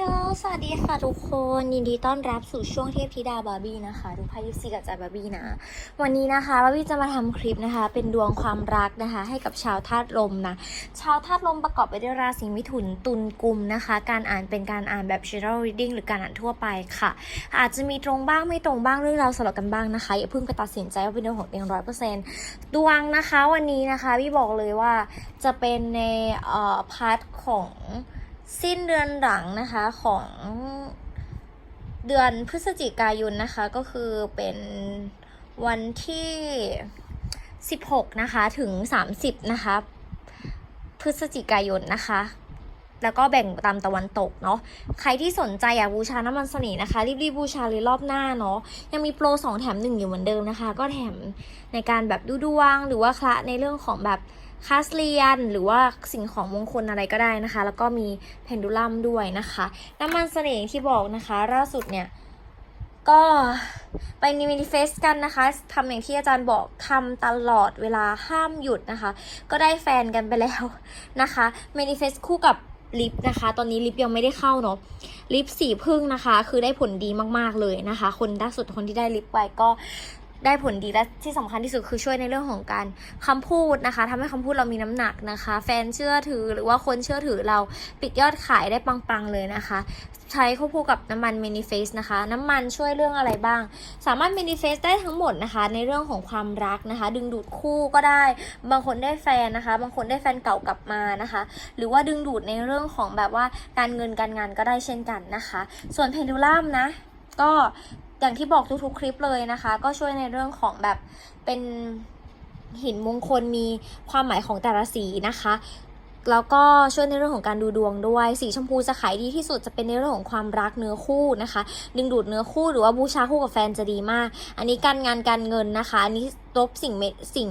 ฮลโลสวัสดีค่ะทุกคน ยินดีต้อนรับสู่ช่วงเทพธิดาบาร์บี้นะคะดูไพ่ยิปซีกับใจบาร์บี้นะ วันนี้นะคะบาร์บี้จะมาทำคลิปนะคะ เป็นดวงความรักนะคะ ให้กับชาวธาตุลมนะ ชาวธาตุลมประกอบไปด้วยราศีมิถุนตุลกุมนะคะ การอ่านเป็นการอ่านแบบ general reading หรือการอ่านทั่วไปค่ะ อาจจะมีตรงบ้างไม่ตรงบ้างเรื่องราวสลับกันบ้างนะคะ อย่าเพิ่งไปตัดสินใจว่าเป็นดวงของเองร้อยเปอร์เซ็นต์ดวงนะคะวันนี้นะคะพี่บอกเลยว่าจะเป็นในเอ่อพาร์ทของ สิ้นเดือนหลังนะคะของเดือนพฤศจิกายนนะคะ ก็คือเป็นวันที่ 16 นะคะ ถึง 30 นะคะ พฤศจิกายนนะคะ แล้วก็แบ่งตามตะวันตกเนาะใครที่สนใจอยากบูชาน้ำมันสน่ห์นะคะ รีบๆบูชาเลยรอบหน้าเนาะยังมีโปร 2 แถม 1 อยู่เหมือนเดิมนะคะ ก็แถมในการแบบดูดวงหรือว่าคละในเรื่องของแบบ คลาสเรียน หรือว่าสิ่งของมงคลอะไรก็ได้นะคะ แล้วก็มีเพนดูลัมด้วยนะคะ น้ำมันเสน่ห์ที่บอกนะคะล่าสุดเนี่ยก็ไปนิมินิเฟสกันนะคะทำอย่างที่อาจารย์บอกทำตลอดเวลาห้ามหยุดนะคะ ก็ได้แฟนกันไปแล้วนะคะมินิเฟสคู่กับลิปนะคะ ตอนนี้ลิปยังไม่ได้เข้าเนาะลิปสีพึ่งนะคะ คือได้ผลดีมากๆเลยนะคะ คนล่าสุดคนที่ได้ลิปไปก็ ได้ผลดีและที่สำคัญที่สุดคือช่วยในเรื่องของการคำพูดนะคะทำให้คำพูดเรามีน้ำหนักนะคะ แฟนเชื่อถือหรือว่าคนเชื่อถือเราปิดยอดขายได้ปังๆเลยนะคะ ใช้ควบคู่กับน้ำมัน Mini Face นะคะ น้ำมันช่วยเรื่องอะไรบ้าง สามารถ Mini Face ได้ทั้งหมดนะคะ ในเรื่องของความรักนะคะ ดึงดูดคู่ก็ได้ บางคนได้แฟนนะคะ บางคนได้แฟนเก่ากลับมานะคะ หรือว่าดึงดูดในเรื่องของแบบว่าการเงินการงานก็ได้เช่นกันนะคะ ส่วนเพนดูลัมนะก็ อย่างที่บอกทุกๆคลิปเลยนะคะ ก็ช่วยในเรื่องของแบบเป็นหินมงคลมีความหมายของแต่ละสีนะคะแล้วก็ช่วยในเรื่องของการดูดวงด้วย สีชมพูจะขายดีที่สุดจะเป็นในเรื่องของความรักเนื้อคู่นะคะ ดึงดูดเนื้อคู่หรือว่าบูชาคู่กับแฟนจะดีมาก อันนี้การงานการเงินนะคะ อันนี้ลบสิ่งเมสิ่ง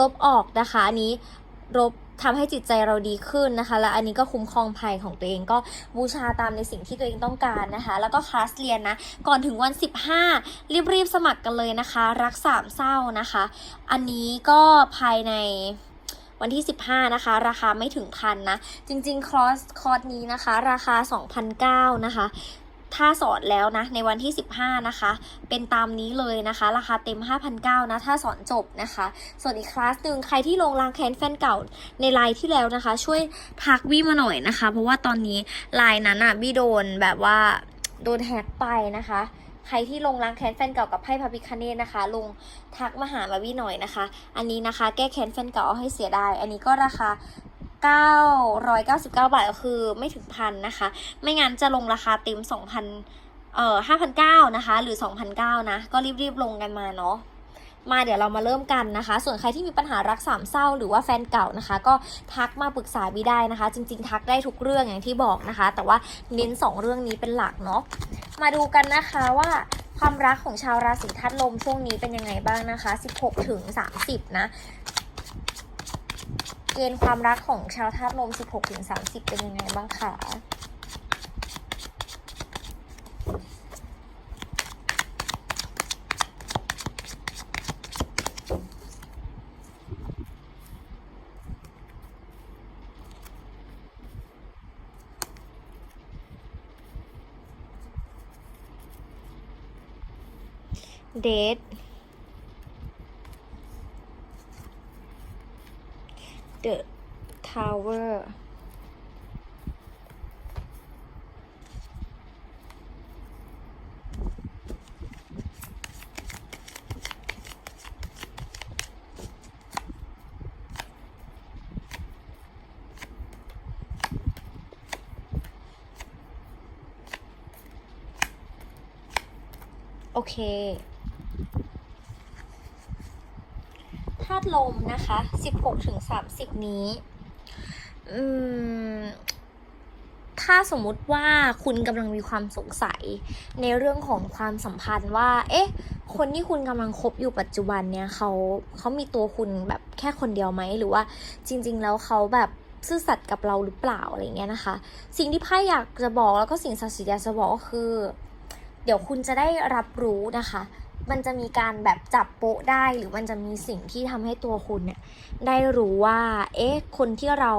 ลบๆออกนะคะ อันนี้ลบ ทำให้จิตใจเราดีขึ้นนะคะ และอันนี้ก็คุ้มครองภัยของตัวเองก็บูชาตามในสิ่งที่ตัวเองต้องการนะคะ แล้วก็คลาสเรียนนะ ก่อนถึงวัน 15 รีบๆสมัครกันเลยนะคะ รักสามเศร้านะคะ อันนี้ก็ภายในวันที่ 15 นะคะ ราคาไม่ถึงพันนะ จริงๆ คอร์สคอร์สนี้นะคะ ราคา 2,009นะคะ ถ้าสอนแล้วนะในวันที่ 15 นะคะ เป็นตามนี้เลยนะคะ ราคาเต็ม5,009นะถ้าสอนจบนะคะ ส่วนอีกคลาสหนึ่งใครที่ลงรางแคนแฟนเก่าในไลน์ที่แล้วนะคะ ช่วยทักวี่มาหน่อยนะคะ เพราะว่าตอนนี้ไลน์นั้นอะบี้โดนแบบว่าโดนแฮกไปนะคะใครที่ลงล้างแค้นแฟนเก่ากับไพ่พระพิคเนตนะคะ ลงทักมาหามาวี่หน่อยนะคะ อันนี้นะคะ แก้แค้นแฟนเก่าให้เสียดาย อันนี้ก็ราคา 999 บาทก็คือไม่ถึงพันนะคะ ไม่งั้นจะลงราคาเต็ม 2,000 เอ่อ5,900นะคะ หรือ 2,900นะ ก็รีบๆ ลงกันมาเนาะ มาเดี๋ยวเรามาเริ่มกันนะคะ ส่วนใครที่มีปัญหารักสามเศร้าหรือว่าแฟนเก่านะคะ ก็ทักมาปรึกษาบีได้นะคะ จริง ๆ ทักได้ทุกเรื่องอย่างที่บอกนะคะ แต่ว่าเน้น 2 เรื่องนี้เป็นหลักเนาะ มาดูกันนะคะว่าความรักของชาวราศีธาตุลมช่วงนี้เป็นยังไงบ้างนะคะ 16ถึง30 นะ กณฑ์ความรักของชาวธาตุลม 16ถึง30 เป็นยังไงบ้างคะเดท The Tower โอเค ธาตุ ลมนะคะ 16ถึง30 นี้ อืม ถ้าสมมุติว่าคุณกำลังมีความสงสัยในเรื่องของความสัมพันธ์ว่า เอ๊ะ คนที่คุณกำลังคบอยู่ปัจจุบันเนี่ยเขาเขามีตัวคุณแบบแค่คนเดียวไหม หรือว่าจริง ๆ แล้วเขาแบบซื่อสัตย์กับเราหรือเปล่าอะไรเงี้ยนะคะ สิ่งที่ไพ่อยากจะบอกแล้วก็สิ่งศักดิ์สิทธิ์อยากจะบอกก็คือ เดี๋ยวคุณจะได้รับรู้นะคะ มันจะมีการแบบจับโป๊ะได้หรือมันจะมีสิ่งที่ทำให้ตัวคุณเนี่ยได้รู้ว่า เอ๊ะ คนที่เรา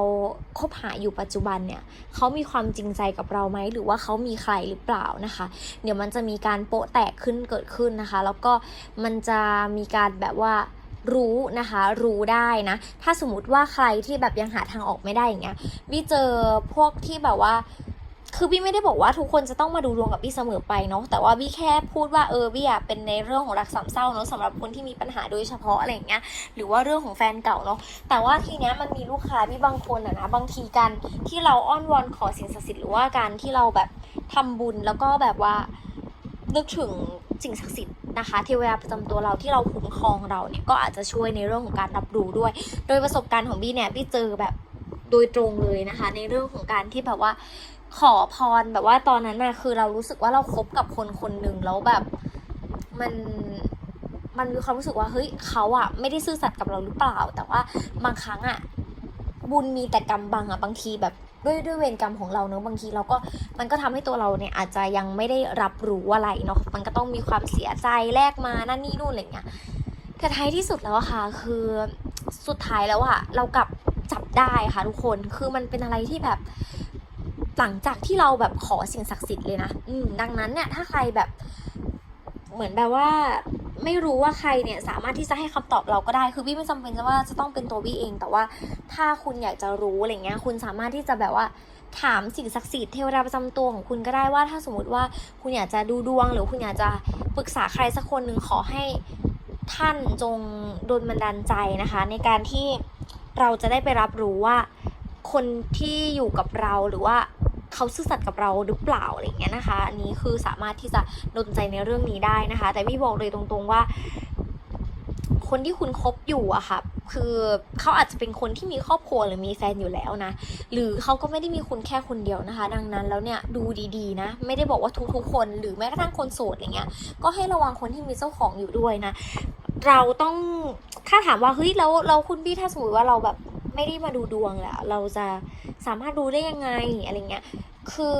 คบหาอยู่ปัจจุบันเนี่ยเขามีความจริงใจกับเราไหมหรือว่าเขามีใครหรือเปล่านะคะ เดี๋ยวมันจะมีการโป๊ะแตกขึ้นเกิดขึ้นนะคะ แล้วก็มันจะมีการแบบว่ารู้นะคะ รู้ได้นะ ถ้าสมมติว่าใครที่แบบยังหาทางออกไม่ได้อย่างเงี้ยพี่เจอพวกที่แบบว่า คือพี่ไม่ได้บอกว่าทุกคนจะต้องมาดูดวงกับพี่เสมอไปเนาะแต่ว่าพี่แค่พูดว่าเออพี่อะเป็นในเรื่องของรักสามเศร้าเนาะสำหรับคนที่มีปัญหาโดยเฉพาะอะไรอย่างเงี้ยหรือว่าเรื่องของแฟนเก่าเนาะแต่ว่าทีเนี้ยมันมีลูกค้าที่บางคนอะนะบางทีการที่เราอ้อนวอนขอสิ่งศักดิ์สิทธิ์หรือว่าการที่เราแบบทำบุญแล้วก็แบบว่านึกถึงสิ่งศักดิ์สิทธิ์นะคะเทวดาประจำตัวเราที่เราคุ้มครองเราเนี่ยก็อาจจะช่วยในเรื่องของการรับรู้ด้วย โดยประสบการณ์ของพี่เนี่ยพี่เจอแบบโดยตรงเลยนะคะ ในเรื่องของการที่แบบว่า ขอพรแบบว่าตอนนั้นน่ะคือเรารู้สึกว่าเราคบกับคนคนหนึ่งแล้วแบบมันมันมีความรู้สึกว่าเฮ้ยเขาอะไม่ได้ซื่อสัตย์กับเราหรือเปล่า แต่ว่าบางครั้งอะบุญมีแต่กรรมบังอะบางทีแบบด้วยด้วยเวรกรรมของเราเนอะบางทีเราก็มันก็ทำให้ตัวเราเนี่ยอาจจะยังไม่ได้รับรู้อะไรเนาะมันก็ต้องมีความเสียใจแลกมานั่นนี่นู่นอะไรเงี้ยแต่ท้ายที่สุดแล้วอะค่ะ คือสุดท้ายแล้วอะเรากลับจับได้ค่ะทุกคนคือมันเป็นอะไรที่แบบ หลังจากที่เราแบบขอสิ่งศักดิ์สิทธิ์เลยนะอืมดังนั้นเนี่ยถ้าใครแบบเหมือนแบบว่าไม่รู้ว่าใครเนี่ยสามารถที่จะให้คำตอบเราก็ได้ คือพี่ไม่จำเป็นจะว่าจะต้องเป็นตัวพี่เอง แต่ว่าถ้าคุณอยากจะรู้อะไรเงี้ย คุณสามารถที่จะแบบว่าถามสิ่งศักดิ์สิทธิ์เทวดาประจำตัวของคุณก็ได้ว่า ถ้าสมมติว่าคุณอยากจะดูดวง หรือคุณอยากจะปรึกษาใครสักคนหนึ่งขอให้ท่านจงโดนบันดาลใจนะคะ ในการที่เราจะได้ไปรับรู้ว่าคนที่อยู่กับเราหรือว่า เขาซื่อสัตย์กับเราหรือเปล่าอะไรเงี้ยนะคะ อันนี้คือสามารถที่จะดนใจในเรื่องนี้ได้นะคะ แต่พี่บอกเลยตรงๆว่า คนที่คุณคบอยู่อะค่ะคือเขาอาจจะเป็นคนที่มีครอบครัวหรือมีแฟนอยู่แล้วนะ หรือเขาก็ไม่ได้มีคุณแค่คนเดียวนะคะ ดังนั้นแล้วเนี่ยดูดีๆนะ ไม่ได้บอกว่าทุกๆคนหรือแม้กระทั่งคนโสดอย่างเงี้ย ก็ให้ระวังคนที่มีเจ้าของอยู่ด้วยนะ เราต้องถ้าถามว่าเฮ้ยแล้วเราคุณพี่ถ้าสมมติว่าเราแบบ ไม่ได้มาดูดวงแหละเราจะสามารถดูได้ยังไงอะไรเงี้ย คือ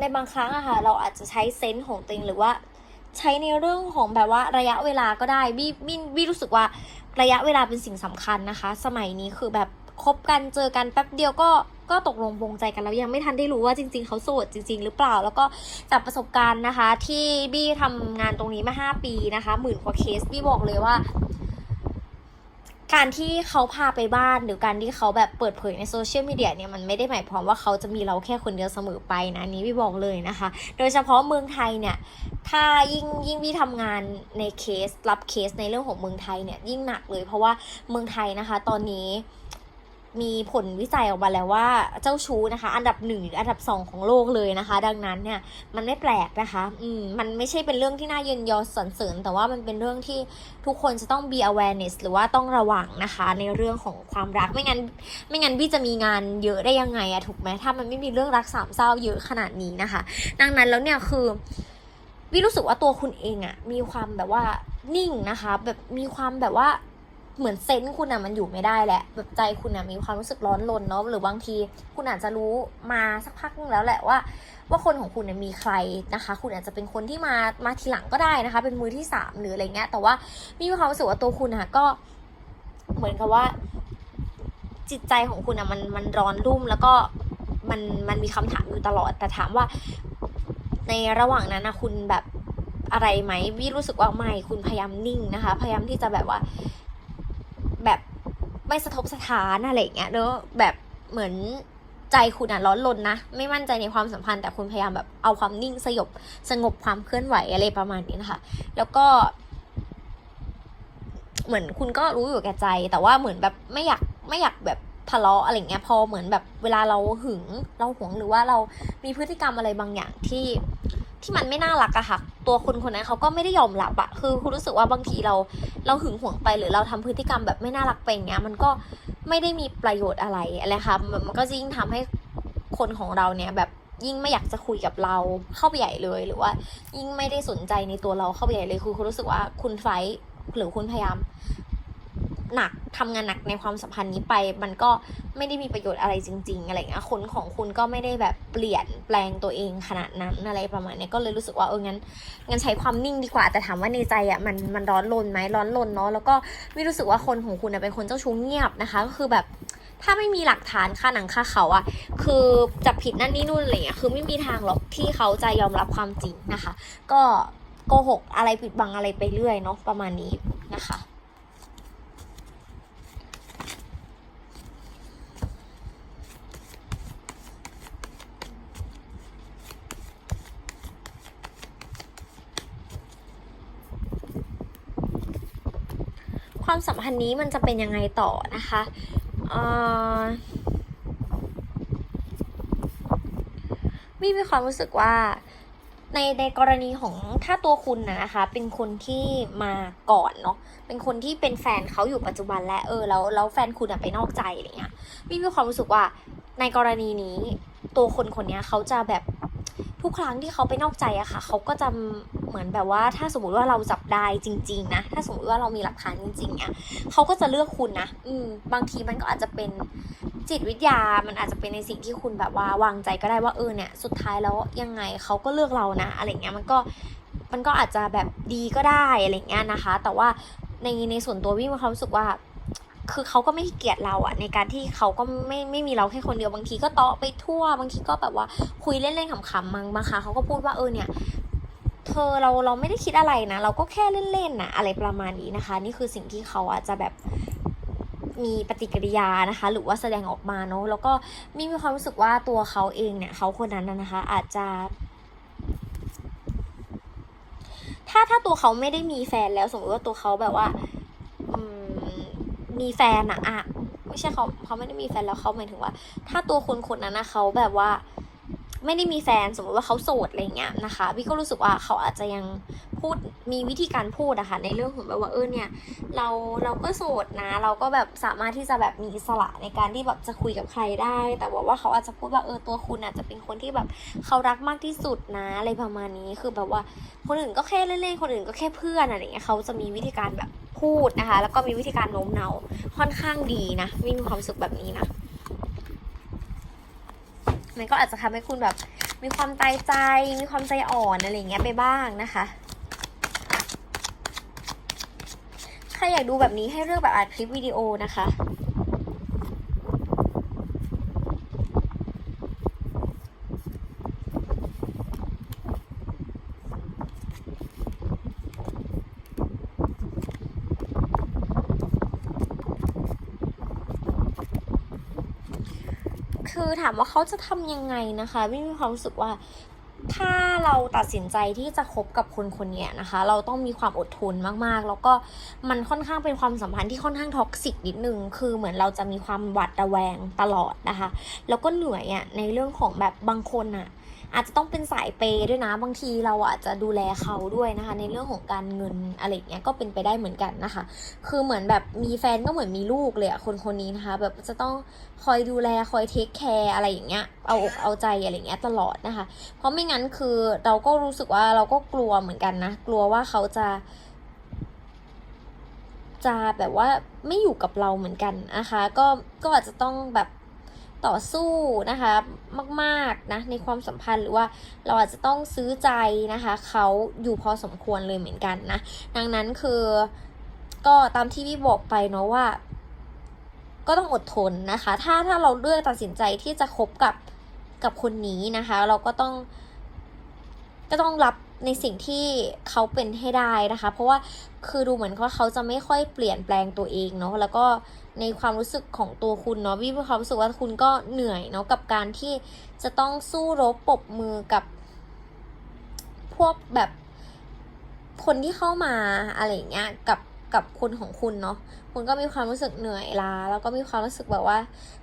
ในบางครั้งอะค่ะ เราอาจจะใช้เซนส์ของตัวเองหรือว่าใช้ในเรื่องของแบบว่าระยะเวลาก็ได้บี้บี้บี้รู้สึกว่าระยะเวลาเป็นสิ่งสำคัญนะคะ สมัยนี้คือแบบคบกันเจอกันแป๊บเดียวก็ก็ตกลงปรงใจกันแล้วยังไม่ทันได้รู้ว่าจริง ๆเขาโสดจริง ๆ หรือเปล่า แล้วก็จากประสบการณ์นะคะ ที่บี้ทำงานตรงนี้มา 5 ปีนะคะหมื่นกว่าเคสบี้บอกเลยว่า การที่เขาพาไปบ้านหรือการที่เขาแบบเปิดเผยในโซเชียลมีเดียเนี่ยมันไม่ได้หมายความว่าเขาจะมีเราแค่คนเดียวเสมอไปนะนี้พี่บอกเลยนะคะ โดยเฉพาะเมืองไทยเนี่ยถ้ายิ่งยิ่งพี่ทำงานในเคสรับเคสในเรื่องของเมืองไทยเนี่ยยิ่งหนักเลย เพราะว่าเมืองไทยนะคะ ตอนนี้ มีผลวิจัยออกมาแล้วว่าเจ้าชู้นะคะ อันดับหนึ่งหรืออันดับสองของโลกเลยนะคะ ดังนั้นเนี่ยมันไม่แปลกนะคะ อืมมันไม่ใช่เป็นเรื่องที่น่าเยินยอสรรเสริญ แต่ว่ามันเป็นเรื่องที่ทุกคนจะต้อง be awareness หรือว่าต้องระวังนะคะ ในเรื่องของความรักไม่งั้น ไม่งั้นพี่จะมีงานเยอะได้ยังไงอะถูกไหมถ้ามันไม่มีเรื่องรักสามเศร้าเยอะขนาดนี้นะคะ ดังนั้นแล้วเนี่ยคือวิรู้สึกว่าตัวคุณเองอะมีความแบบว่านิ่งนะคะ แบบมีความแบบว่า เหมือนเซนส์คุณอะมันอยู่ไม่ได้แหละแบบใจคุณอะมีความรู้สึกร้อนรนเนาะหรือบางที คุณอาจจะรู้มาสักพักนึงแล้วแหละว่า ว่าคนของคุณเนี่ยมีใครนะคะ คุณอาจจะเป็นคนที่มามาทีหลังก็ได้นะคะ เป็นมือที่สามหรืออะไรเงี้ยแต่ว่ามีความรู้สึกว่าตัวคุณอะก็ เหมือนกับว่า จิตใจของคุณอะมันมันร้อนรุ่มแล้วก็มันมันมีคำถามอยู่ตลอด แต่ถามว่า ในระหว่างนั้นนะคุณแบบอะไรไหมวิรู้สึกว่าไม่คุณพยายามนิ่งนะคะ พยายามที่จะแบบว่า ไม่สะทกสะท้านอะไรอย่างเงี้ยเนอะแบบเหมือนใจคุณอะร้อนรนนะ ไม่มั่นใจในความสัมพันธ์แต่คุณพยายามแบบเอาความนิ่งสยบสงบความเคลื่อนไหวอะไรประมาณนี้นะคะ แล้วก็ เหมือนคุณก็รู้อยู่แก่ใจ แต่ว่าเหมือนแบบไม่อยากไม่อยากแบบทะเลาะอะไรเงี้ยพอเหมือนแบบเวลาเราหึงเราหวงหรือว่าเรามีพฤติกรรมอะไรบางอย่างที่ ที่มันไม่น่ารักอะค่ะ ตัวคนคนนั้นเขาก็ไม่ได้ยอมรับอะคือคุณรู้สึกว่าบางทีเราเราหึงหวงไปหรือเราทำพฤติกรรมแบบไม่น่ารักไปอย่างเงี้ยมันก็ไม่ได้มีประโยชน์อะไรอะไรค่ะมันก็ยิ่งทำให้คนของเราเนี่ยแบบยิ่งไม่อยากจะคุยกับเราเข้าไปใหญ่เลย หรือว่ายิ่งไม่ได้สนใจในตัวเราเข้าไปใหญ่เลยคือคุณรู้สึกว่าคุณไฟหรือคุณพยายาม หนักทำงานหนักในความสัมพันธ์นี้ไป มันก็ไม่ได้มีประโยชน์อะไรจริง ๆ อะไรเงี้ยคนของคุณก็ไม่ได้แบบเปลี่ยนแปลงตัวเองขนาดนั้นอะไรประมาณนี้ก็เลยรู้สึกว่าเอองั้นงั้นใช้ความนิ่งดีกว่าแต่ถามว่าในใจอะมันมันร้อนรนไหมร้อนรนเนาะแล้วก็ไม่รู้สึกว่าคนของคุณเป็นคนเจ้าชู้เงียบนะคะ ก็คือแบบถ้าไม่มีหลักฐานค่าหนังค่าเขาอะคือจับผิดนั่นนี่นู่นอะไรเงี้ยคือไม่มีทางหรอกที่เขาจะยอมรับความจริงนะคะ ก็โกหกอะไรปิดบังอะไรไปเรื่อยเนาะประมาณนี้นะคะ ความสัมพันธ์นี้มันจะเป็นยังไงต่อนะคะอ่อมี่มีความรู้สึกว่าในในกรณีของถ้าตัวคุณนะนะคะ เป็นคนที่มาก่อนเนาะเป็นคนที่เป็นแฟนเขาอยู่ปัจจุบันและเออแล้วแล้วแฟนคุณอะไปนอกใจอะไรเงี้ยมี่มีความรู้สึกว่าในกรณีนี้ตัวคนคนนี้เขาจะแบบทุกครั้งที่เขาไปนอกใจอะค่ะ เขาก็จะ เหมือนแบบว่าถ้าสมมติว่าเราจับได้จริง ๆ นะ ถ้าสมมติว่าเรามีหลักฐานจริงๆเนี่ยเขาก็จะเลือกคุณนะอืมบางทีมันก็อาจจะเป็นจิตวิทยา มันอาจจะเป็นในสิ่งที่คุณแบบว่าวางใจก็ได้ว่าเออเนี่ย สุดท้ายแล้วยังไงเขาก็เลือกเรานะ อะไรเงี้ยมันก็มันก็อาจจะแบบดีก็ได้อะไรเงี้ยนะคะ แต่ว่าในในส่วนตัววิ่งมีความรู้สึกว่า คือเขาก็ไม่ให้เกียรติเราอะในการที่เขาก็ไม่ไม่มีเราแค่คนเดียวบางทีก็เตาะไปทั่ว บางทีก็แบบว่าคุยเล่นๆขำๆบางบางครั้งเขาก็พูดว่าเออเนี่ย เธอเราเราไม่ได้คิดอะไรนะ เราก็แค่เล่นๆนะอะไรประมาณนี้นะคะ นี่คือสิ่งที่เขาอาจจะแบบมีปฏิกิริยานะคะ หรือว่าแสดงออกมาเนาะแล้วก็มีมีความรู้สึกว่าตัวเขาเองเนี่ยเขาคนนั้นนะคะ อาจจะถ้าถ้าตัวเขาไม่ได้มีแฟนแล้วสมมติว่าตัวเขาแบบว่ามมีแฟนอะอะไม่ใช่เขาเขาไม่ได้มีแฟนแล้วเขาหมายถึงว่า ถ้าตัวคนคนนั้นนะเขาแบบว่า ไม่ได้มีแฟนสมมติว่าเขาโสดอะไรเงี้ยนะคะพี่ก็รู้สึกว่าเขาอาจจะยังพูดมีวิธีการพูดอะค่ะในเรื่องของแบบว่าเออเนี่ยเราเราก็โสดนะ เราก็แบบสามารถที่จะแบบมีอิสระในการที่แบบจะคุยกับใครได้ แต่ว่าว่าเขาอาจจะพูดว่าเออตัวคุณอาจจะเป็นคนที่แบบเขารักมากที่สุดนะอะไรประมาณนี้คือแบบว่าคนอื่นก็แค่เล่นๆคนอื่นก็แค่เพื่อนอะไรเงี้ยเขาจะมีวิธีการแบบพูดนะคะ แล้วก็มีวิธีการโน้มน้าวค่อนข้างดีนะมีความสึกแบบนี้นะ มันก็อาจจะทำให้คุณแบบมีความตายใจ มีความใจอ่อนอะไรเงี้ยไปบ้างนะคะ ใครอยากดูแบบนี้ให้เลือกแบบอัดคลิปวิดีโอนะคะ คือถามว่าเขาจะทำยังไงนะคะไม่มีความรู้สึกว่าถ้าเราตัดสินใจที่จะคบกับคนคนนี้นะคะ เราต้องมีความอดทนมากๆ แล้วก็มันค่อนข้างเป็นความสัมพันธ์ที่ค่อนข้างท็อกซิกนิดนึง คือเหมือนเราจะมีความหวาดระแวงตลอดนะคะ แล้วก็เหนื่อยอะ่ะในเรื่องของแบบบางคนอะ่ะ อาจจะต้องเป็นสายเปย์ด้วยนะ บางทีเราอาจจะดูแลเขาด้วยนะคะ ในเรื่องของการเงินอะไรเงี้ยก็เป็นไปได้เหมือนกันนะคะ คือเหมือนแบบมีแฟนก็เหมือนมีลูกเลยอะคนคนนี้นะคะ แบบจะต้องคอยดูแลคอยเทคแคร์อะไรอย่างเงี้ยเอาอกเอาใจอะไรอย่างเงี้ยตลอดนะคะ เพราะไม่งั้นคือเราก็รู้สึกว่าเราก็กลัวเหมือนกันนะ กลัวว่าเขาจะจะแบบว่าไม่อยู่กับเราเหมือนกันนะคะ ก็ก็อาจจะต้องแบบ ต่อสู้นะคะมากๆนะในความสัมพันธ์หรือว่าเราอาจจะต้องซื้อใจนะคะเขาอยู่พอสมควรเลยเหมือนกันนะดังนั้นคือก็ตามที่พี่บอกไปเนาะว่า ก็ต้องอดทนนะคะ ถ้าถ้าเราเลือกตัดสินใจที่จะคบกับกับคนนี้นะคะ เราก็ต้องก็ต้องรับ ในสิ่งที่เขาเป็นให้ได้นะคะ เพราะว่าคือดูเหมือนว่าเขาจะไม่ค่อยเปลี่ยนแปลงตัวเองเนาะแล้วก็ในความรู้สึกของตัวคุณเนาะวิมีความรู้สึกว่าคุณก็เหนื่อยเนาะกับการที่จะต้องสู้รบปบมือกับ พวกแบบคนที่เข้ามาอะไรเงี้ยกับกับคนของคุณเนาะ คุณก็มีความรู้สึกเหนื่อยล้า แล้วก็มีความรู้สึกแบบว่า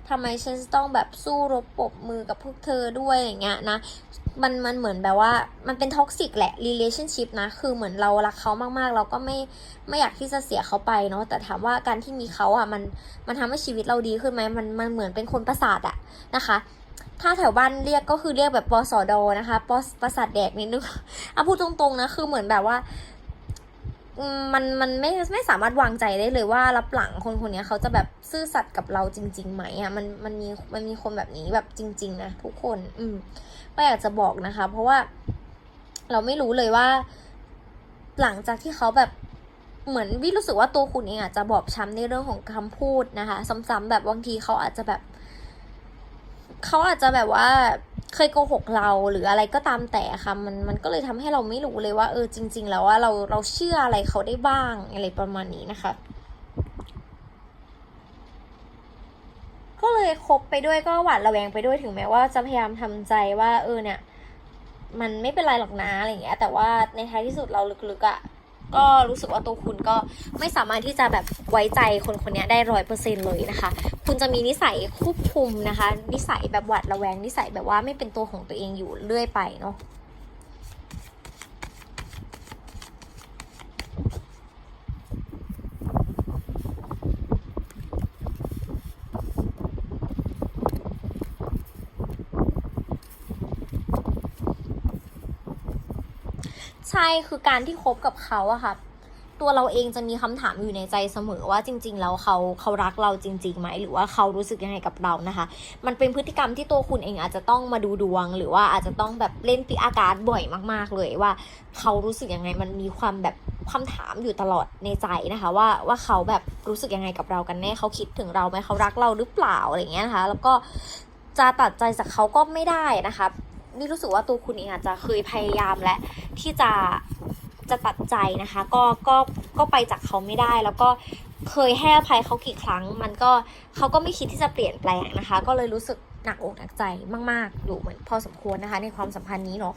ทำไมฉันจะต้องแบบสู้รบปบมือกับพวกเธอด้วยอย่างเงี้ยนะมันมันเหมือนแบบว่ามันเป็นท็อกซิกแหละ relationship นะ คือเหมือนเรารักเขามากๆ เราก็ไม่ไม่อยากที่จะเสียเขาไปเนาะแต่ถามว่าการที่มีเขาอะมันมันทำให้ชีวิตเราดีขึ้นไหมมันมันเหมือนเป็นคนประสาทอะนะคะ ถ้าแถวบ้านเรียกก็คือเรียกแบบปสอดอนะคะปสประสาทแดกนิดนึงอะพูดตรงๆนะคือเหมือนแบบว่า มันมันไม่ไม่สามารถวางใจได้เลยว่ารับหลังคนคนนี้เขาจะแบบซื่อสัตย์กับเราจริงๆไหมอะมันมันมีมันมีคนแบบนี้แบบจริง ๆ นะทุกคน อืมก็อยากจะบอกนะคะ เพราะว่า เราไม่รู้เลยว่า หลังจากที่เขาแบบเหมือนวิรู้สึกว่าตัวคุณเองอาจจะบอบช้ำในเรื่องของคำพูดนะคะ ซ้ำๆแบบบางทีเขาอาจจะแบบ เขาอาจจะแบบว่า เคยโกหกเราหรืออะไรก็ตามแต่ค่ะมันมันก็เลยทำให้เราไม่รู้เลยว่า เออจริง ๆ แล้วว่าเราเราเชื่ออะไรเขาได้บ้างอะไรประมาณนี้นะคะ ก็เลยคบไปด้วยก็หวาดระแวงไปด้วยถึงแม้ว่าจะพยายามทำใจว่า เออเนี่ย มันไม่เป็นไรหรอกนะอะไรอย่างเงี้ย แต่ว่าในท้ายที่สุดเราลึกๆอะ่ะ ก็รู้สึกว่าตัวคุณก็ไม่สามารถที่จะแบบไว้ใจคนคนนี้ได้ร้อยเปอร์เซ็นเลยนะคะ คุณจะมีนิสัยควบคุมนะคะ นิสัยแบบหวาดระแวงนิสัยแบบว่าไม่เป็นตัวของตัวเองอยู่เรื่อยไปเนาะ ใช่คือการที่คบกับเขาอะค่ะ ตัวเราเองจะมีคำถามอยู่ในใจเสมอว่าจริง ๆ แล้วเขาเขารักเราจริงๆไหมหรือว่าเขารู้สึกยังไงกับเรานะคะ มันเป็นพฤติกรรมที่ตัวคุณเองอาจจะต้องมาดูดวง หรือว่าอาจจะต้องแบบเล่นปีอากาศบ่อยมากๆ เลยว่า เขารู้สึกยังไงมันมีความแบบคำถามอยู่ตลอดในใจนะคะว่าว่าเขาแบบรู้สึกยังไงกับเรากันแน่เขาคิดถึงเราไหมเขารักเราหรือเปล่าอะไรเงี้ยนะคะ แล้วก็จะตัดใจจากเขาก็ไม่ได้นะคะ นี่รู้สึกว่าตัวคุณเองอาจจะเคยพยายามและที่จะจะตัดใจนะคะ ก็ก็ก็ไปจากเขาไม่ได้ แล้วก็เคยให้อภัยเขากี่ครั้ง มันก็เขาก็ไม่คิดที่จะเปลี่ยนแปลงนะคะ ก็เลยรู้สึกหนักอกหนักใจมาก ๆ อยู่เหมือนพอสมควรนะคะ ในความสัมพันธ์นี้เนาะ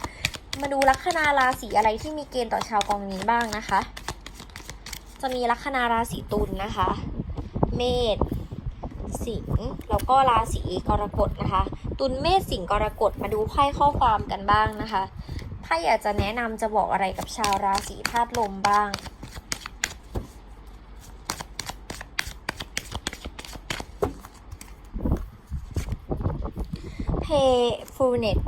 มาดูลัคนาราศีอะไรที่มีเกณฑ์ต่อชาวกองนี้บ้างนะคะ จะมีลัคนาราศีตุลนะคะ เมษ สิงห์แล้วก็ราศีกรกฎนะคะ ตุลเมษสิงห์กรกฎมาดูไพ่ข้อความกันบ้างนะคะไพ่อยากจะแนะนำจะบอกอะไรกับชาวราศีธาตุลมบ้าง Payfulness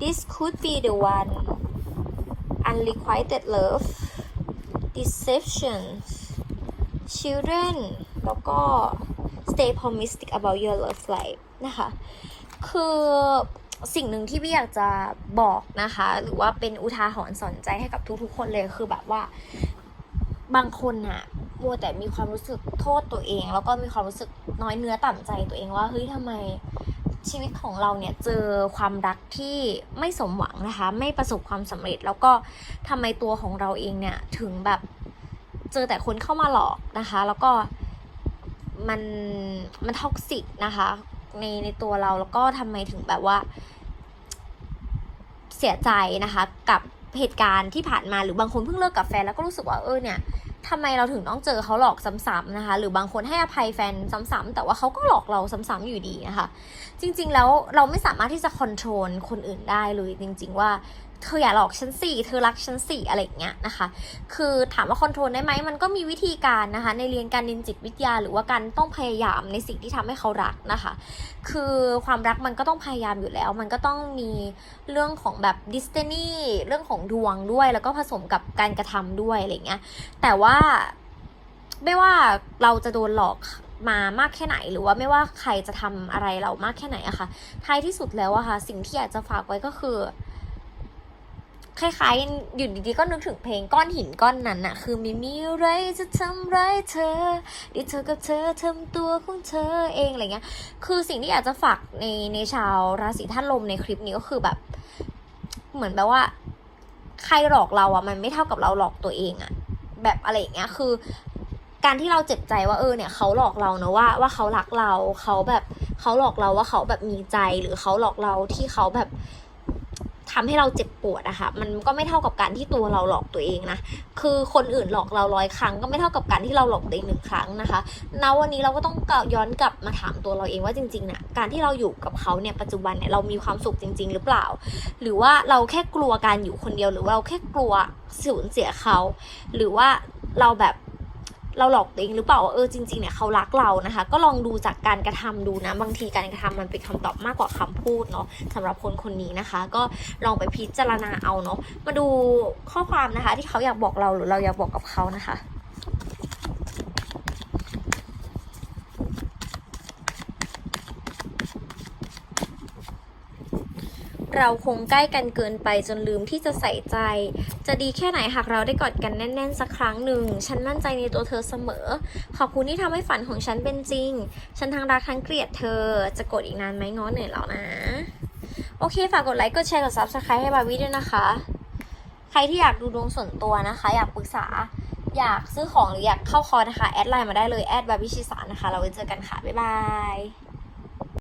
this could be the one unrequited love deception children แล้วก็ stay optimistic about your love life นะคะ คือสิ่งหนึ่งที่พี่อยากจะบอกนะคะ หรือว่าเป็นอุทาหรณ์สอนใจให้กับทุกๆ คนเลยคือแบบว่าบางคนอะมัวแต่มีความรู้สึกโทษตัวเอง แล้วก็มีความรู้สึกน้อยเนื้อต่ำใจตัวเองว่าเฮ้ยทำไมชีวิตของเราเนี่ยเจอความรักที่ไม่สมหวังนะคะ ไม่ประสบความสำเร็จ แล้วก็ทำไมตัวของเราเองเนี่ยถึงแบบเจอแต่คนเข้ามาหลอกนะคะ แล้วก็ มันมันท็อกซิกนะคะ ในในตัวเราแล้วก็ทำไมถึงแบบว่า เสียใจนะคะ กับเหตุการณ์ที่ผ่านมาหรือบางคนเพิ่งเลิกกับแฟนแล้วก็รู้สึกว่าเออเนี่ยทำไมเราถึงต้องเจอเขาหลอกซ้ำๆนะคะ หรือบางคนให้อภัยแฟนซ้ำๆแต่ว่าเขาก็หลอกเราซ้ำๆอยู่ดีนะคะ จริง ๆ แล้วเราไม่สามารถที่จะคอนโทรลคนอื่นได้เลยจริง ๆ ว่า เธออย่าหลอกฉันสิเธอรักฉันสิอะไรอย่างเงี้ยนะคะ คือถามว่าคอนโทรลได้ไหมมันก็มีวิธีการนะคะ ในเรียนการเรียนจิตวิทยา หรือว่าการต้องพยายามในสิ่งที่ทำให้เขารักนะคะ คือความรักมันก็ต้องพยายามอยู่แล้ว มันก็ต้องมีเรื่องของแบบดิส t นีเรื่องของดวงด้วย แล้วก็ผสมกับการกระทำด้วยอะไรเงี้ย แต่ว่าไม่ว่าเราจะโดนหลอกมามากแค่ไหนหรือว่าไม่ว่าใครจะทำอะไรเรามากแค่ไหนอะค่ะท้ายที่สุดแล้วอะค่ะ สิ่งที่อยากจะฝากไว้ก็คือ คล้ายๆอยู่ดีๆก็นึกถึงเพลงก้อนหินก้อนนั้นอะคือไม่มีอะไรจะทำร้ายเธอดิเธอกับเธอทำตัวของเธอเองอะไรเงี้ย คือสิ่งที่อยากจะฝากในในชาวราศีธาตุลมในคลิปนี้ก็คือแบบ เหมือนแบบว่า ใครหลอกเราอะมันไม่เท่ากับเราหลอกตัวเองอะแบบอะไรอย่างเงี้ยคือการที่เราเจ็บใจว่าเออเนี่ยเขาหลอกเรานะว่าว่าเขารักเราเขาแบบเขาหลอกเราว่าเขาแบบมีใจหรือเขาหลอกเราที่เขาแบบ ทำให้เราเจ็บปวดอะค่ะ มันก็ไม่เท่ากับการที่ตัวเราหลอกตัวเองนะ คือคนอื่นหลอกเราร้อยครั้ง ก็ไม่เท่ากับการที่เราหลอกตัวเองหนึ่งครั้งนะคะณวันนี้เราก็ต้องย้อนกลับมาถามตัวเราเองว่าจริงๆนะการที่เราอยู่กับเขาเนี่ยปัจจุบันเนี่ยเรามีความสุขจริง ๆ หรือเปล่า หรือว่าเราแค่กลัวการอยู่คนเดียว หรือว่าเราแค่กลัวสูญเสียเขา หรือว่าเราแบบ เราหลอกตัวเองหรือเปล่าว่าเออจริงๆเนี่ยเขารักเรานะคะ ก็ลองดูจากการกระทำดูนะ บางทีการกระทำมันเป็นคำตอบมากกว่าคำพูดเนาะสำหรับคนคนนี้นะคะ ก็ลองไปพิจารณาเอาเนาะมาดูข้อความนะคะ ที่เขาอยากบอกเราหรือเราอยากบอกกับเขานะคะ เราคงใกล้กันเกินไปจนลืมที่จะใส่ใจ จะดีแค่ไหนหากเราได้กอดกันแน่นๆสักครั้งหนึ่ง ฉันมั่นใจในตัวเธอเสมอ ขอบคุณที่ทำให้ฝันของฉันเป็นจริง ฉันทั้งรักทั้งเกลียดเธอ จะกดอีกนานไหมง้อเหนื่อยแล้วนะ โอเค ฝากกดไลค์ กดแชร์ กด subscribe ให้บาร์บี้ด้วยนะคะ ใครที่อยากดูดวงส่วนตัวนะคะ อยากปรึกษา อยากซื้อของหรืออยากเข้าคอร์สนะคะ แอดไลน์มาได้เลย แอดบาร์บี้ชิสานะคะ เราไว้เจอกันค่ะ บ๊ายบาย